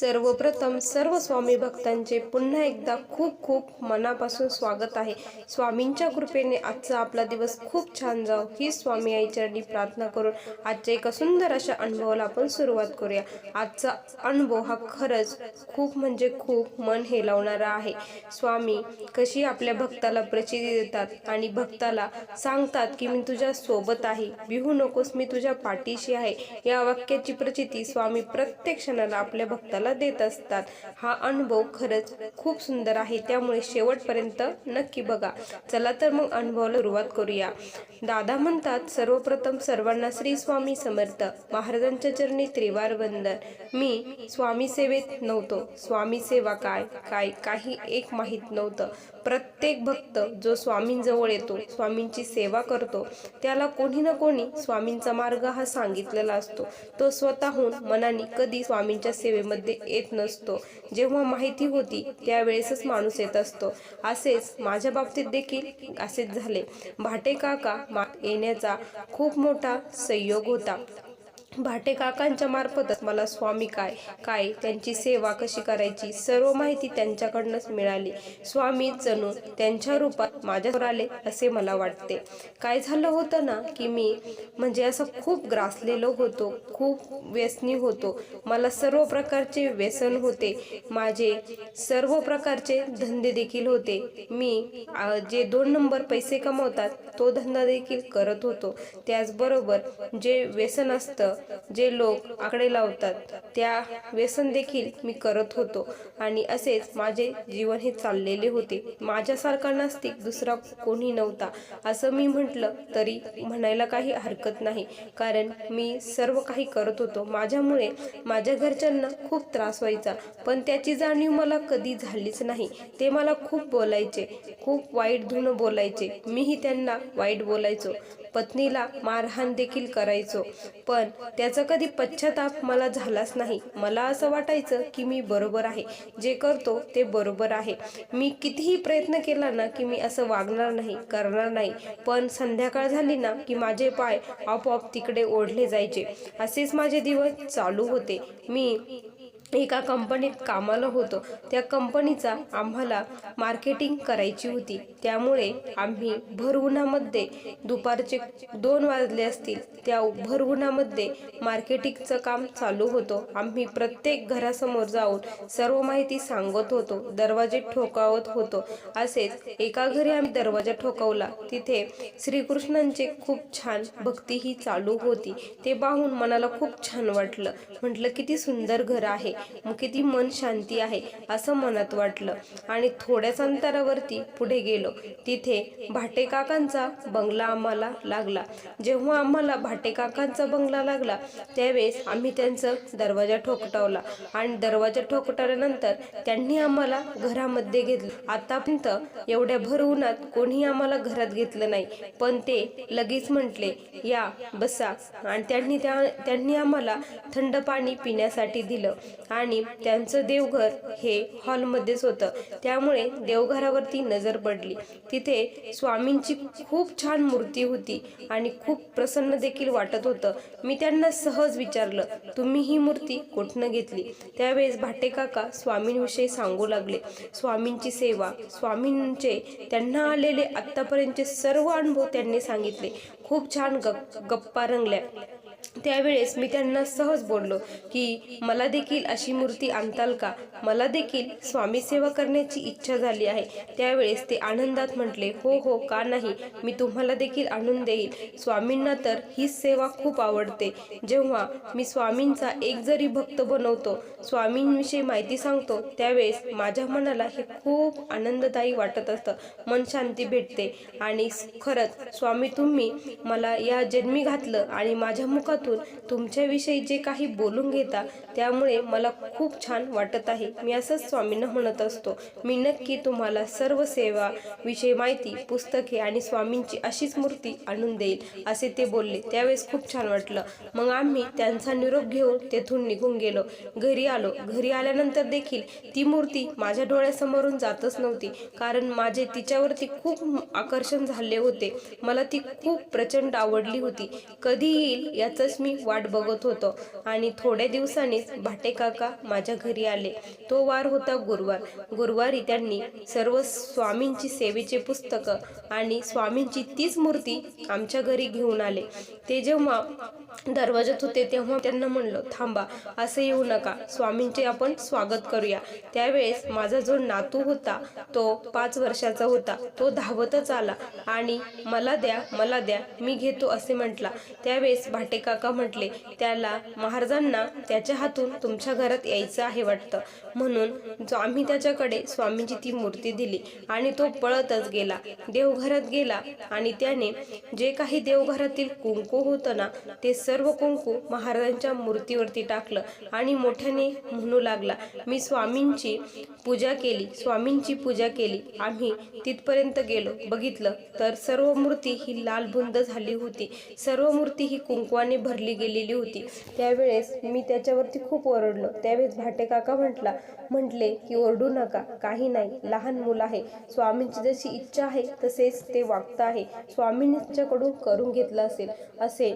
सर्वप्रथम सर्व स्वामी भक्तांचे पुन्हा एकदा खूप खूप मनापासून स्वागत आहे. स्वामींच्या कृपेने आजचा आपला दिवस खूप छान जाव. ही स्वामी आई प्रार्थना करून आजच्या एका सुंदर अशा अनुभवाला आपण सुरुवात करूया. आजचा अनुभव हा खरंच खूप म्हणजे खूप मन हेलावणारा आहे. स्वामी कशी आपल्या भक्ताला प्रचिती देतात आणि भक्ताला सांगतात की मी तुझ्या सोबत आहे. बिहू नकोस मी तुझ्या पाठीशी आहे. या वाक्याची प्रचिती स्वामी प्रत्येक क्षणाला आपल्या भक्ताला देत असतात. हा अनुभव खरंच खूप सुंदर आहे. त्यामुळे शेवटपर्यंत नक्की बघा. चला तर मग अनुभवाला सुरुवात करूया. दादा म्हणतात सर्वप्रथम सर्वांना श्री स्वामी समर्थ. महाराजांच्या चरणी त्रिवार वंदन मी स्वामी सेवेत नव्हतो. स्वामी सेवा काय? काय? काही एक माहीत नव्हतं. प्रत्येक भक्त जो स्वामींजवळ येतो स्वामींची सेवा करतो त्याला कोणी ना कोणी स्वामींचा मार्ग हा सांगितलेला असतो. तो स्वतःहून मनाने कधी स्वामींच्या सेवेमध्ये येत नसतो. जेव्हा माहिती होती त्यावेळेसच माणूस येत असतो. असेच माझ्या बाबतीत देखील असेच झाले. भाटे काका येण्याचा खूप मोठा संयोग होता. भाटे काकांच्या मार्फतच मला स्वामी काय काय त्यांची सेवा कशी करायची सर्व माहिती त्यांच्याकडनंच मिळाली. स्वामी जणू त्यांच्या रूपात माझ्यावर आले असे मला वाटते. काय झालं होतं ना की मी म्हणजे असं खूप ग्रासलेलो होतो खूप व्यसनी होतो. मला सर्व प्रकारचे व्यसन होते. माझे सर्व प्रकारचे धंदे देखील होते. मी जे दोन नंबर पैसे कमवतात तो धंदा देखील करत होतो. त्याचबरोबर जे व्यसन असतं जे लोक आकडे लावतात त्या व्यसन देखील मी करत होतो. आणि असेच माझे जीवन हे चाललेले होते. माझ्यासारखा नास्तिक दुसरा कोणी नव्हता. असं मी म्हटलं तरी म्हणायला काही हरकत नाही. कारण मी सर्व काही करत होतो. माझ्यामुळे माझ्या घरच्यांना खूप त्रास व्हायचा. पण त्याची जाणीव मला कधी झालीच नाही. ते मला खूप बोलायचे. खूप वाईट धुणं बोलायचे. मीही त्यांना वाईट बोलायचो. पत्नीला मारहाण देखील करायचो. पण त्याचा कधी पश्चाताप मला झालाच नाही. मला असं वाटायचं की मी बरोबर आहे. जे करतो ते बरोबर आहे. मी कितीही प्रयत्न केला ना की मी असं वागणार नाही करणार नाही. पण संध्याकाळ झाली ना की माझे पाय आपोआप तिकडे ओढले जायचे. असेच माझे दिवस चालू होते. मी एका कंपनीत कामाला होतो. त्या कंपनीचा आम्हाला मार्केटिंग करायची होती. त्यामुळे आम्ही भर उन्हामध्ये दुपारचे दोन वाजले असतील. त्या भर उन्हामध्ये मार्केटिंगचं काम चालू होतं. आम्ही प्रत्येक घरासमोर जाऊन सर्व माहिती सांगत होतो. दरवाजे ठोकावत होतो. असेच एका घरी आम्ही दरवाजा ठोकावला. तिथे श्रीकृष्णांचे खूप छान भक्ती ही चालू होती. ते पाहून मनाला खूप छान वाटलं. म्हटलं किती सुंदर घर आहे. किती मन शांती आहे असं मनात वाटलं. आणि थोड्याच अंतरावरती पुढे गेलो. तिथे भाटेकाकांचा बंगला आम्हाला लागला. जेव्हा आम्हाला भाटेकाकांचा बंगला लागला त्यावेळेस आम्ही त्यांचं दरवाजा ठोकटावला. आणि दरवाजा ठोकटवल्यानंतर त्यांनी आम्हाला घरामध्ये घेतलं. आतापर्यंत एवढ्या भर उन्हात कोणी आम्हाला घरात घेतलं नाही. पण ते लगेच म्हटले या बसा. आणि त्यांनी त्या त्यांनी आम्हाला थंड पाणी पिण्यासाठी दिलं. आणि त्यांचं देवघर हे हॉलमध्येच होतं. त्यामुळे देवघरावरती नजर पडली. तिथे स्वामींची खूप छान मूर्ती होती आणि खूप प्रसन्न देखील वाटत होतं. मी त्यांना सहज विचारलं तुम्ही ही मूर्ती कुठनं घेतली? त्यावेळेस भाटे काका स्वामींविषयी सांगू लागले स्वामींची सेवा स्वामींचे त्यांना आलेले आत्तापर्यंतचे सर्व अनुभव त्यांनी सांगितले. खूप छान गप गप्पा रंगल्या. त्यावेळेस मी त्यांना सहज बोललो की मला देखील अशी मूर्ती आणताल का? मला देखील स्वामी सेवा करण्याची इच्छा झाली आहे. त्यावेळेस ते आनंदात म्हटले हो हो का नाही? मी तुम्हाला देखील आणून देईल स्वामींना तर ही सेवा खूप आवडते. जेव्हा मी स्वामींचा एक जरी भक्त बनवतो स्वामींविषयी माहिती सांगतो त्यावेळेस माझ्या मनाला हे खूप आनंददायी वाटत असतं. मन शांती भेटते. आणि खरंच स्वामी तुम्ही मला या जन्मी घातलं आणि माझ्या मुखात माध्यमातून तुमच्याविषयी जे काही बोलून घेता त्यामुळे मला खूप छान वाटत आहे. मी असंच स्वामींना म्हणत असतो मी नक्की तुम्हाला सर्व सेवा विषयी माहिती पुस्तके आणि स्वामींची अशीच मूर्ती आणून देईल असे ते बोलले. त्यावेळेस खूप छान वाटलं. मग आम्ही त्यांचा निरोप घेऊन तेथून निघून गेलो. घरी आलो. घरी आल्यानंतर देखील ती मूर्ती माझ्या डोळ्यासमोरून जातच नव्हती कारण माझे तिच्यावरती खूप आकर्षण झाले होते. मला ती खूप प्रचंड आवडली होती. कधी येईल याचं दिवस मी वाट बघत होतो. आणि थोड्या दिवसांनीच भाटे काका माझ्या घरी आले. तो वार होता गुरुवार. गुरुवारी त्यांनी सर्व स्वामींची सेवेचे पुस्तकं आणि स्वामींची तीच मूर्ती आमच्या घरी घेऊन आले. ते जेव्हा दरवाजात होते तेव्हा त्यांना म्हणलं थांबा असं येऊ नका. स्वामींचे आपण स्वागत करूया. त्यावेळेस माझा जो नातू होता तो पाच वर्षाचा होता. तो धावतच आला आणि मला द्या मला द्या मी घेतो असे म्हटला. त्यावेळेस भाटेका काका म्हटले त्याला महाराजांना त्याच्या हातून तुमच्या घरात यायचं आहे वाटतं. म्हणून जो आम्ही त्याच्याकडे स्वामींची ती मूर्ती दिली आणि तो पळतच गेला. देवघरात गेला आणि त्याने जे काही देवघरातील कुंकू होतं ना ते सर्व कुंकू महाराजांच्या मूर्तीवरती टाकलं आणि मोठ्याने म्हणू लागला मी स्वामींची पूजा केली स्वामींची पूजा केली. आम्ही तिथपर्यंत गेलो बघितलं तर सर्व मूर्ती ही लालबुंद झाली होती. सर्व मूर्ती ही कुंकवाने भरली गेलेली होती. त्यावेळेस मी त्याच्यावरती खूप ओरडलो. त्यावेळेस भाटे काका म्हटला म्हटले की ओरडू नका. काही नाही. लहान मुलं आहे. स्वामींची जशी इच्छा आहे तसेच ते वागतं आहे. स्वामींच्याकडून करून घेतलं असेल. असे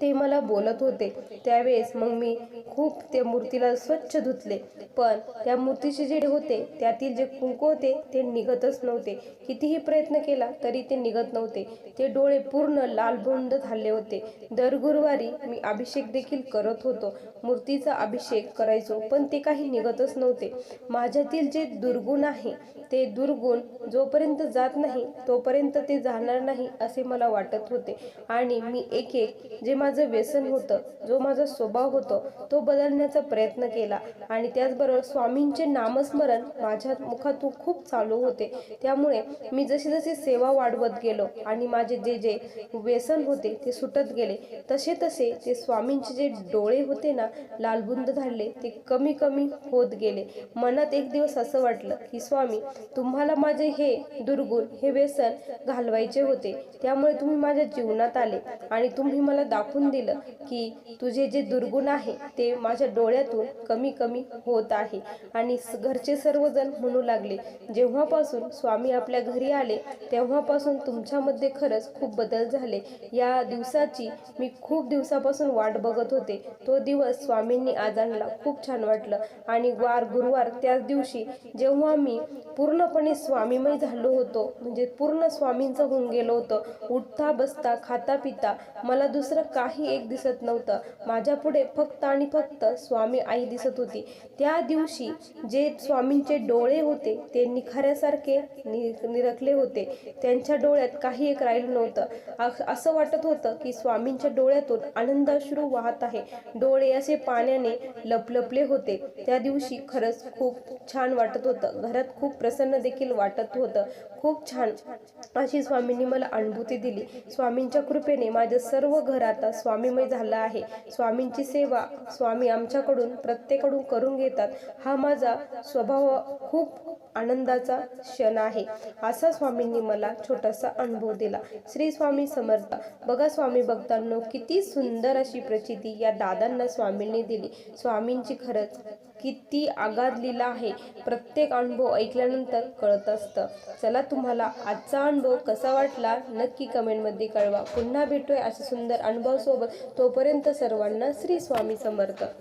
ते मला बोलत होते. त्यावेळेस मग मी खूप त्या मूर्तीला स्वच्छ धुतले. पण त्या मूर्तीचे जे होते त्यातील जे कुंकू होते ते निघतच नव्हते. कितीही प्रयत्न केला तरी ते निघत नव्हते. ते डोळे पूर्ण लालबुंद झाले होते. दर गुरुवारी मी अभिषेक देखील करत होतो. मूर्तीचा अभिषेक करायचो पण ते काही निघतच नव्हते. माझ्यातील जे दुर्गुण आहे ते दुर्गुण जोपर्यंत जात नाही तोपर्यंत ते जाणार नाही असे मला वाटत होते. आणि मी एक एक जे माझं व्यसन होतं जो माझा स्वभाव होतो तो बदलण्याचा प्रयत्न केला. आणि त्याचबरोबर स्वामींचे नामस्मरण माझ्या मुखातून खूप चालू होते. त्यामुळे मी जशी जशी सेवा वाढवत गेलो आणि माझे जे जे व्यसन होते ते सुटत गेले तसे तसे ते स्वामींचे जे डोळे होते ना लालबुंद झाले ते कमी कमी होत गेले. मनात एक दिवस असं वाटलं की स्वामी तुम्हाला माझे हे दुर्गुण हे व्यसन घालवायचे होते. त्यामुळे तुम्ही माझ्या जीवनात आले आणि तुम्ही मला दाखवून दिलं की तुझे जे दुर्गुण आहे ते माझ्या डोळ्यातून कमी कमी होत आहे. आणि घरचे सर्वजण म्हणू लागले जेव्हापासून स्वामी आपल्या घरी आले तेव्हापासून तुमच्यामध्ये खरंच खूप बदल झाले. या दिवसाची मी खूप दिवसापासून वाट बघत होते. तो दिवस स्वामींनी आज आणला. खूप छान वाटलं. आणि वार गुरुवार त्याच दिवशी जेव्हा मी पूर्णपणे स्वामीमय झालो होतो म्हणजे पूर्ण स्वामींचं होऊन गेलो होतं उठता बसता खाता पिता मला दुसरं काही एक दिसत नव्हतं. माझ्या पुढे फक्त आणि फक्त स्वामी आई दिसत होती. त्या दिवशी जे स्वामींचे डोळे होते ते निखाऱ्यासारखे नि निरखले होते. त्यांच्या डोळ्यात काही एक राहिलं नव्हतं. असं वाटत होतं की स्वामींच्या डोळ्यातून आनंदाश्रू वाहत आहे. डोळे असे पाण्याने लपलपले होते. त्या दिवशी खरंच खूप छान वाटत होतं. घरात खूप प्रसन्न देखील वाटत होतं. खूप छान अशी स्वामींनी मला अनुभूती दिली. स्वामींच्या कृपेने माझ्या सर्व घरात आता स्वामीमय झालं आहे. स्वामींची सेवा स्वामी आमच्याकडून प्रत्येकडून करून घेतात. हा माझा स्वभाव खूप आनंदाचा क्षण आहे. असा स्वामींनी मला छोटासा अनुभव दिला. श्री स्वामी समर्थ. बघा स्वामी भक्तांनो किती सुंदर अशी प्रचिती या दादांना स्वामींनी दिली. स्वामींची खरंच किती आघात लिहिला आहे प्रत्येक अनुभव ऐकल्यानंतर कळत असतं. चला तुम्हाला आजचा अनुभव कसा वाटला नक्की कमेंटमध्ये कळवा. पुन्हा भेटूया अशा सुंदर अनुभवासोबत. तोपर्यंत सर्वांना श्री स्वामी समर्थ.